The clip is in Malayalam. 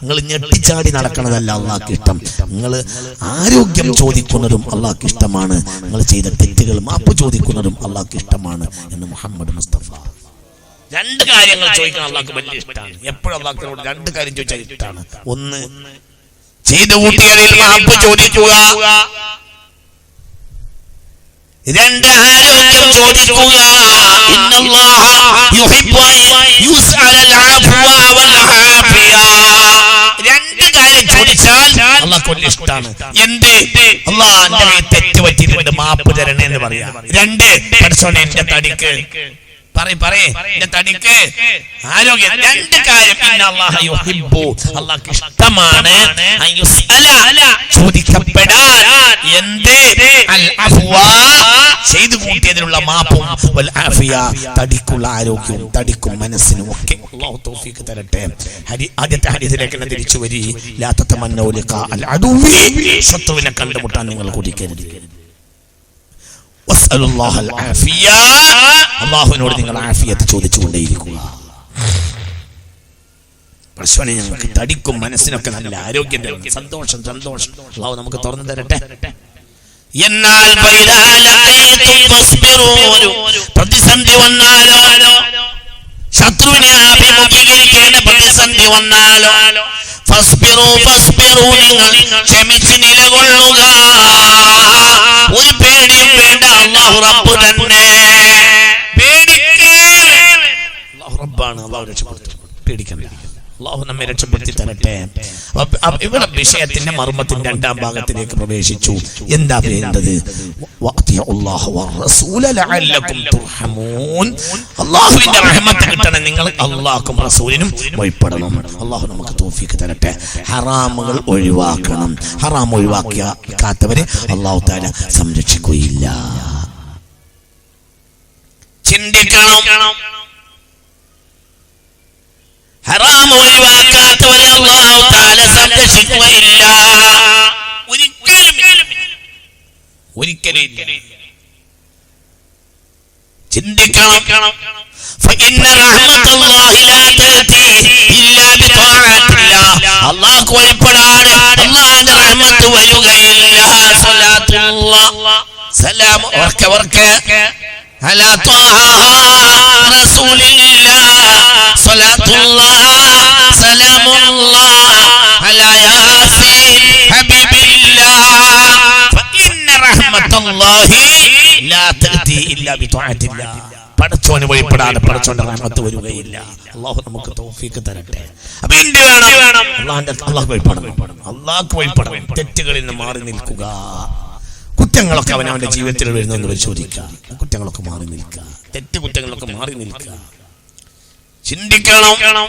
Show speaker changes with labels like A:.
A: നിങ്ങൾ ഞെട്ടിച്ചാടി നടക്കണതല്ല അള്ളാഹ്ക്ക് ഇഷ്ടം നിങ്ങൾ ആരോഗ്യം ചോദിക്കുന്നതും അള്ളാഹ്ക്ക് ഇഷ്ടമാണ് നിങ്ങൾ ചെയ്ത തെറ്റുകൾ മാപ്പ് ചോദിക്കുന്നതും അള്ളാഹ്ക്ക് ഇഷ്ടമാണ് എന്ന് മുഹമ്മദ് മുസ്തഫ. രണ്ട് കാര്യങ്ങൾ ചോദിക്കാൻ അള്ളാഹ്ക്ക് വലിയ ഇഷ്ടമാണ് എപ്പോഴും അള്ളാഹ്ക്കിനോട് രണ്ട് കാര്യം ചോദിച്ചാൽ ഇഷ്ടമാണ് ഒന്ന് ചെയ്തു കൂട്ടിയതിൽ മാപ്പ് ചോദിക്കുക. രണ്ട് ആരോഗ്യം ചോദിക്കുക. യുഹിബ്ബു അൻ യുസ്അലൽ അഫ്വ വൽ ആഫിയ രണ്ട് കാര്യം ചോദിച്ചാൽ അള്ളാഹ് വലിയ ഇഷ്ടമാണ് എന്ത്? അള്ളാഹ് തെറ്റ് പറ്റിയിട്ടുണ്ട്. മാപ്പ് തരണേ എന്ന് പറയാ. രണ്ട് പഠിച്ചോനെ എന്റെ തടിക്ക്. പറയ് പറയ്. എന്റെ തടിക്ക്. ആരോഗ്യം. രണ്ട് കാര്യം അല്ലാഹ്ക്ക് ഇഷ്ടമാണ്. ചോദിക്കപ്പെടാൻ. എന്ത്? അൽ അഫ്വ ചെയ്തു കൂട്ടിയതിനുള്ള മാപ്പും വൽ ആഫിയ തടിക്കുള്ള ആരോഗ്യവും തടിക്കും മനസ്സിനും ഒക്കെ അള്ളാഹു തൗഫീഖ് തരട്ടെ. ഹരി ആദ്യത്തെ ഹദീസിലേക്ക് തന്നെ തിരിച്ചു വരി. ലാ തതമന്നൗ അൽ അദുവി ശത്രുവിനെ കണ്ടുമുട്ടാൻ നിങ്ങൾ കുടിക്കരുത്. അള്ളാഹുവിനോട് നിങ്ങൾ ആഫിയത്ത് ചോദിച്ചുകൊണ്ടേയിരിക്കുക. പരസ്പരം ഞങ്ങൾക്ക് തടിക്കും മനസ്സിനൊക്കെ നല്ല ആരോഗ്യം തരണം സന്തോഷം സന്തോഷം. അള്ളാഹു നമുക്ക് തുറന്നു തരട്ടെ. എന്നാൽ ഫൈദാ ലഖീതും ഫസ്ബിറൂ. പ്രതിസന്ധി വന്നാലോ ശത്രുവിനെ അഭിമുഖീകരിക്കേണ്ട പ്രതിസന്ധി വന്നാലോ? ഫസ്ബിറു ഫസ്ബിറൂ നിങ്ങൾ ക്ഷമിച്ച് നിലകൊള്ളുക. ഒരു പേടിയും വേണ്ട അള്ളാഹു റബ്ബ് തന്നെ. പേടിക്കേ. അള്ളാഹു റബ്ബാണ് അള്ളാഹു രക്ഷപ്പെടുത്തും. പേടിക്കണ്ട അള്ളാഹു നമ്മെ രക്ഷപ്പെടുത്തി തരട്ടെ ഇവിടെ വിഷയത്തിന്റെ മർമ്മത്തിന്റെ രണ്ടാം ഭാഗത്തിലേക്ക് പ്രവേശിച്ചു. എന്താ വേണ്ടത്? കിട്ടണം നിങ്ങൾ റസൂലിനും നമുക്ക് തരട്ടെ ഹറാമുകൾ ഒഴിവാക്കണം ഹറാം താല സംരക്ഷിക്കുകയില്ല ചിന്തിക്കണം നിന്ന് ഒഴിവാക്കാത്തവരെ അള്ളാഹു താല സംരക്ഷിക്കുകയില്ല ഒരിക്കലും ഒരിക്കലും ചിന്തിക്കണം. അള്ളാഹ് കൊഴപ്പെടാതെ അള്ളാഹിന്റെ റഹ്മത്ത് വരികയില്ല. സലാം ഓർക്കെ ഓർക്കെ അലാ റസൂലില്ല. സലാത്തുള്ള. പടച്ചോന് വഴിപ്പെടാതെ പടച്ചോന്റെ റഹ്മത്ത് വരികയില്ല. അള്ളാഹു നമുക്ക് തൗഫീക്ക് തരട്ടെ. അപ്പൊ എന്ത് വേണം. അള്ളാഹിന്റെ അള്ളാഹ് വഴിപ്പെടണം അള്ളാഹ്ക്ക് വഴിപ്പെടണം തെറ്റുകളിൽ നിന്ന് മാറി നിൽക്കുക. കുറ്റങ്ങളൊക്കെ അവൻ അവന്റെ ജീവിതത്തിൽ വരുന്നെന്ന് പരിശോധിക്കുക. കുറ്റങ്ങളൊക്കെ മാറി നിൽക്കുക. തെറ്റ് കുറ്റങ്ങളൊക്കെ മാറി നിൽക്കുക. ചിന്തിക്കണം.